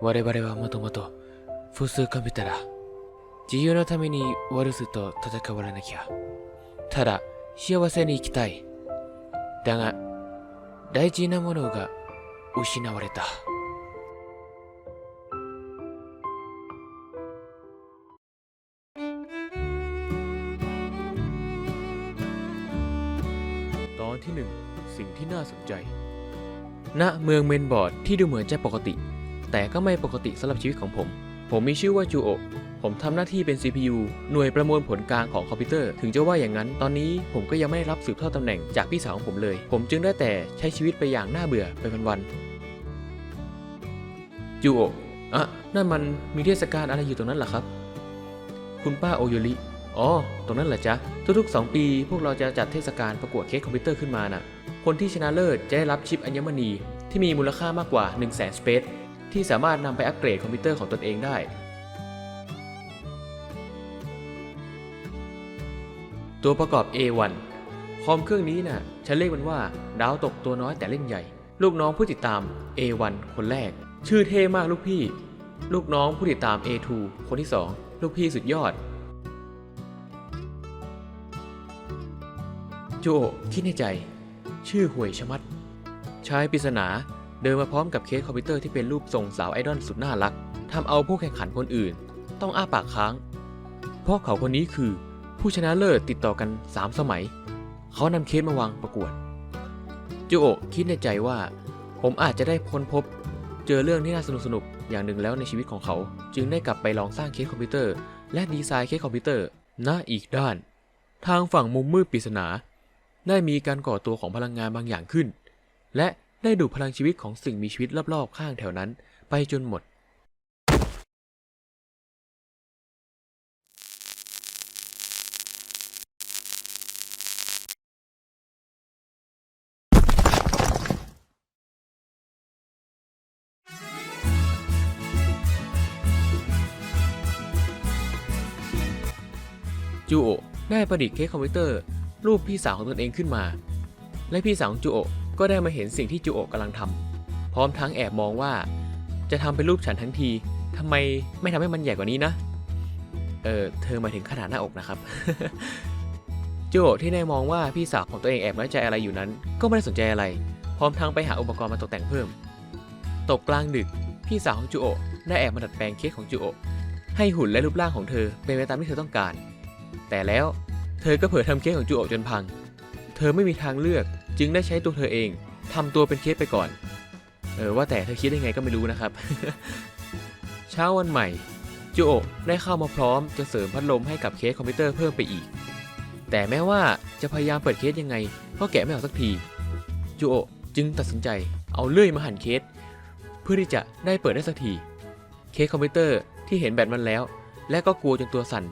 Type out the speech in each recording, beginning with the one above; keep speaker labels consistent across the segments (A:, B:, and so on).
A: 我々はもともと複数コンピューターだ自由のためにワルスと戦われなきゃただ幸せに生きたいだが大事なものが失われた ตอนที่หนึ่งสิ่งที่น่าสนใจ ณ เมืองเมนบอร์ดที่ดูเหมือนจะปกติ แต่ก็ไม่ปกติสำหรับชีวิตของผม ผมมีชื่อว่าจูโอผมทำหน้าที่เป็น CPU หน่วยประมวลผลกลางของคอมพิวเตอร์ ถึงจะว่าอย่างนั้น ตอนนี้ผมก็ยังไม่ได้รับสืบทอดตำแหน่งจากพี่สาวของผมเลย ผมจึงได้แต่ใช้ชีวิตไปอย่างน่าเบื่อไปวันๆจูโออะนั่นมันมีเทศกาลอะไรอยู่ตรงนั้นเหรอครับ คุณป้าโอโยริอ๋อ ตรงนั้นเหรอจ๊ะ ทุกๆ 2 ปี พวกเราจะจัดเทศกาลประกวดเค้กคอมพิวเตอร์ขึ้นมาน่ะ คนที่ชนะเลิศจะได้รับชิปอัญมณีที่มีมูลค่ามากกว่า 1 0 0 0 0แสนสเปซ ที่สามารถนำไปอัปเกรดคอมพิวเตอร์ของตนเองได้ ตัวประกอบ A1 คอมเครื่องนี้น่ะฉันเรียกมันว่า ดาวตกตัวน้อยแต่เล่นใหญ่ ลูกน้องผู้ติดตาม A1 คนแรก ชื่อเท่มากลูกพี่ ลูกน้องผู้ติดตาม A2 คนที่สองลูกพี่สุดยอดโจคิดในใจ ชื่อห่วยชะมัด ชายปริศนา เดินมาพร้อมกับเคสคอมพิวเตอร์ที่เป็นรูปทรงสาวไอดอลสุดน่ารักทำเอาผู้แข่งขันคนอื่น ต้องอ้าปากค้าง เพราะเขาคนนี้คือ ผู้ชนะเลิศติดต่อกัน 3 สมัย เขานำเคสมาวางประกวดจูโอคิดในใจว่า ผมอาจจะได้ค้นพบ เจอเรื่องที่น่าสนุกสนุกอย่างหนึ่งแล้วในชีวิตของเขา จึงได้กลับไปลองสร้างเคสคอมพิวเตอร์ และดีไซน์เคสคอมพิวเตอร์ณอีกด้าน ทางฝั่งมุมมืดปริศนา ได้มีการก่อตัวของพลังงานบางอย่างขึ้น และ ได้ดูดพลังชีวิตของสิ่งมีชีวิตรอบๆข้างแถวนั้น ไปจนหมด จูโอได้ประดิษฐ์เค้กคอมพิวเตอร์ รูปพี่สาวของตนเองขึ้นมา และพี่สาวของจูโอ ก็ได้มาเห็นสิ่งที่จูโอะกำลังทำพร้อมทั้งแอบมองว่า จะทำเป็นรูปฉันทั้งทีทำไมไม่ทำให้มันใหญ่กว่านี้นะ เออเธอหมายถึงขนาดหน้าอกนะครับ จูโอที่ได้มองว่าพี่สาวของตัวเองแอบน้อยใจอะไรอยู่นั้น ก็ไม่ได้สนใจอะไร พร้อมทั้งไปหาอุปกรณ์มาตกแต่งเพิ่ม ตกกลางดึก พี่สาวของจูโอได้แอบมาดัดแปลงเค้กของจูโอให้หุ่นและรูปร่างของเธอเป็นไปตามที่เธอต้องการ แต่แล้วเธอก็เผลอทำเค้กของจูโอจนพัง เธอไม่มีทางเลือกจึงได้ใช้ตัวเธอเองทำตัวเป็นเค้กไปก่อน เออว่าแต่เธอคิดได้ไงก็ไม่รู้นะครับ เช้าวันใหม่จูโอได้เข้ามาพร้อมจะเสริมพัดลมให้กับเคสคอมพิวเตอร์เพิ่มไปอีก แต่แม้ว่าจะพยายามเปิดเคสยังไงก็แกะไม่ออกสักทีจูโอจึงตัดสินใจเอาเลื่อยมาหั่นเคส เพื่อที่จะได้เปิดได้สักที เคสคอมพิวเตอร์ที่เห็นแบตมันแล้ว และก็กลัวจนตัวสั่น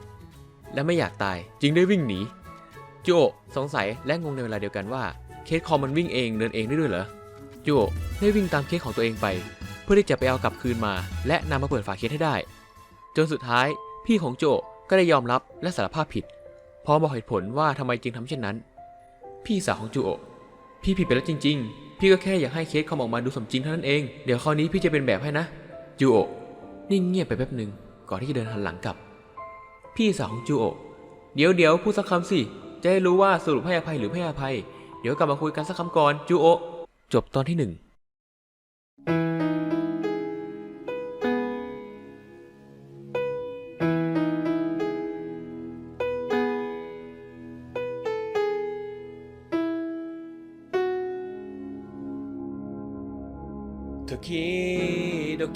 A: และไม่อยากตายจึงได้วิ่งหนี โอะสงสัยและงงในเวลาเดียวกันว่าเคสคอมมันวิ่งเองเดินเองได้ด้วยเหรอจูโอะได้วิ่งตามเคสของตัวเองไป เพื่อที่จะไปเอากลับคืนมา และนำมาเปิดฝาเคสให้ได้ จนสุดท้ายพี่ของโจก็ได้ยอมรับและสารภาพผิดพร้อมบอกเหตุผลว่าทำไมจึงทำเช่นนั้น พี่สาวของจูโอพี่ผิดไปแล้วจริง ๆ พี่ก็แค่อยากให้เคสคอมออกมาดูสมจริงเท่านั้นเอง เดี๋ยวคราวนี้พี่จะเป็นแบบให้นะจูโอนิ่งเงียบไปแป๊บหนึ่งก่อนที่จะเดินหันหลังกลับ พี่สาวของจูโอเดี๋ยวเดี๋ยวพูดสักคำสิ จะได้รู้ว่าสรุปให้อภัยหรือไม่ให้อภัย เดี๋ยวกลับมาคุยกันสักคำก่อนจูโอะจบตอนที่หนึ่ง 時々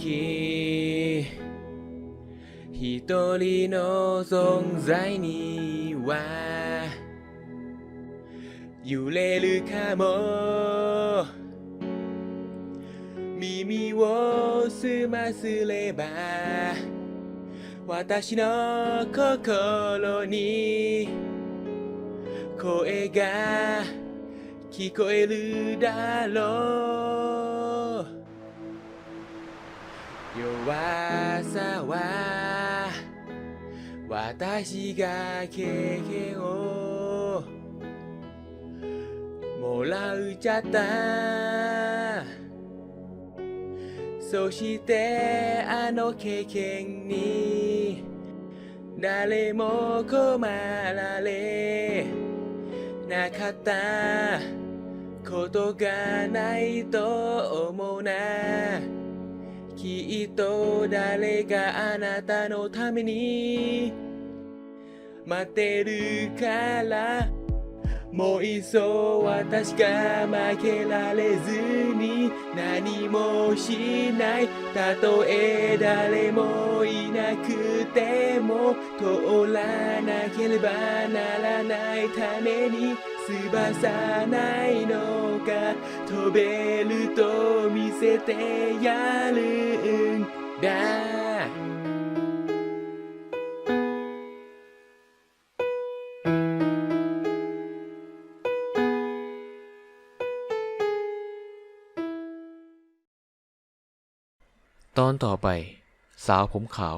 A: 一人の存在には 揺れるかも。耳を澄ますれば私の心に声が聞こえるだろう。弱さは私が経験を。らうちゃったそしてあの経験に誰も困られなかったことがないと思うな。きっと誰があなたのために待ってるから。もういっそ私が負けられずに何もしない。たとえ誰もいなくても通らなければならないために翼ないのか飛べると見せてやるんだ。 ตอนต่อไป สาวผมขาว